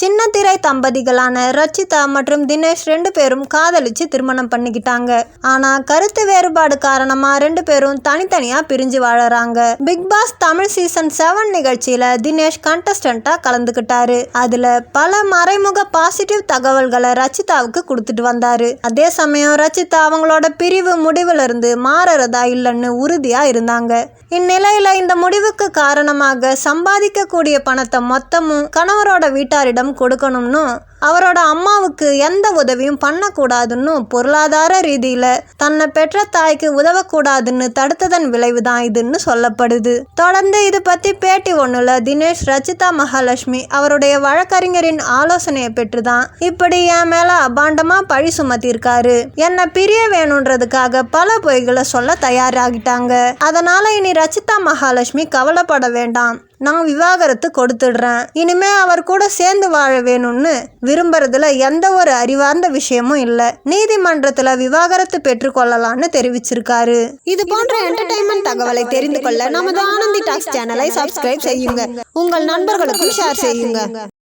சின்னத்திரை தம்பதிகளான ரச்சிதா மற்றும் தினேஷ் ரெண்டு பேரும் காதலிச்சு திருமணம் பண்ணிக்கிட்டாங்க. ஆனா கருத்து வேறுபாடு காரணமா ரெண்டு பேரும் தனித்தனியா பிரிஞ்சு வாழறாங்க. Bigg Boss Tamil season seven நிகழ்ச்சியில தினேஷ் கண்டஸ்டண்டா கலந்துகிட்டாரு அதுல பல மறைமுக பாசிட்டிவ் தகவல்களை ரச்சிதாவுக்கு கொடுத்துட்டு வந்தாரு. அதே சமயம் ரச்சிதா அவங்களோட பிரிவு முடிவுல இருந்து மாறறதா இல்லைன்னு உறுதியா இருந்தாங்க. இந்நிலையில இந்த முடிவுக்கு காரணமாக சம்பாதிக்கக்கூடிய பணத்தை மொத்தமும் கணவரோட வீட்டாரிடம் கொடுக்கணும்னு அவரோட அம்மாவுக்கு எந்த உதவியும் பண்ணக்கூடாதுன்னு பொருளாதார ரீதியில தன்னை பெற்ற தாய்க்கு உதவக்கூடாதுன்னு தடுத்ததன் விளைவுதான் இதுன்னு சொல்லப்படுது. தொடர்ந்து இது பத்தி பேட்டி ஒண்ணுல தினேஷ் ரச்சிதா மகாலட்சுமி அவருடைய வழக்கறிஞரின் ஆலோசனையை பெற்றுதான் இப்படி என் மேல அபாண்டமா பழி சுமத்திருக்காரு. என்னை பிரிய வேணுன்றதுக்காக பல பொய்களை சொல்ல தயாராகிட்டாங்க. அதனால இனி ரச்சிதா மகாலட்சுமி கவலைப்பட வேண்டாம். நான் விவாகரத்து கொடுத்துடுறேன். இனிமே அவர் கூட சேர்ந்து வாழ வேணும்னு விரும்புறதுல எந்த ஒரு அறிவார்ந்த விஷயமும் இல்லை. நீதிமன்றத்துல விவாகரத்து பெற்றுக்கொள்ளலாம்னு தெரிவிச்சிருக்காரு. இது போன்ற என்டர்டைன்மெண்ட் தகவலை தெரிந்து கொள்ள நமது ஆனந்தி டாக்ஸ் சேனலை சப்ஸ்கிரைப் செய்யுங்க. உங்கள் நண்பர்களுக்கும் ஷேர் செய்யுங்க.